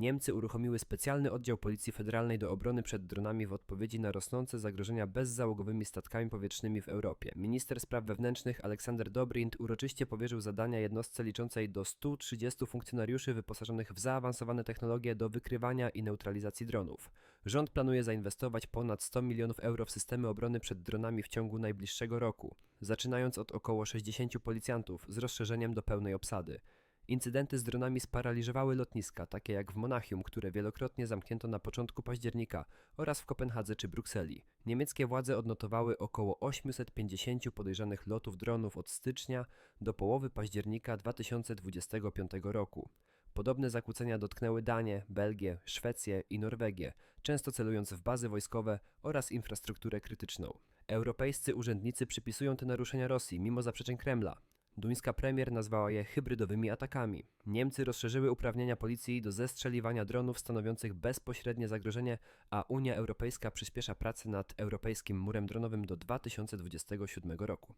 Niemcy uruchomiły specjalny oddział Policji Federalnej do obrony przed dronami w odpowiedzi na rosnące zagrożenia bezzałogowymi statkami powietrznymi w Europie. Minister spraw wewnętrznych Aleksander Dobrindt uroczyście powierzył zadania jednostce liczącej do 130 funkcjonariuszy wyposażonych w zaawansowane technologie do wykrywania i neutralizacji dronów. Rząd planuje zainwestować ponad 100 milionów euro w systemy obrony przed dronami w ciągu najbliższego roku, zaczynając od około 60 policjantów z rozszerzeniem do pełnej obsady. Incydenty z dronami sparaliżowały lotniska, takie jak w Monachium, które wielokrotnie zamknięto na początku października, oraz w Kopenhadze czy Brukseli. Niemieckie władze odnotowały około 850 podejrzanych lotów dronów od stycznia do połowy października 2025 roku. Podobne zakłócenia dotknęły Danię, Belgię, Szwecję i Norwegię, często celując w bazy wojskowe oraz infrastrukturę krytyczną. Europejscy urzędnicy przypisują te naruszenia Rosji mimo zaprzeczeń Kremla. Duńska premier nazwała je hybrydowymi atakami. Niemcy rozszerzyły uprawnienia policji do zestrzeliwania dronów stanowiących bezpośrednie zagrożenie, a Unia Europejska przyspiesza pracę nad europejskim murem dronowym do 2027 roku.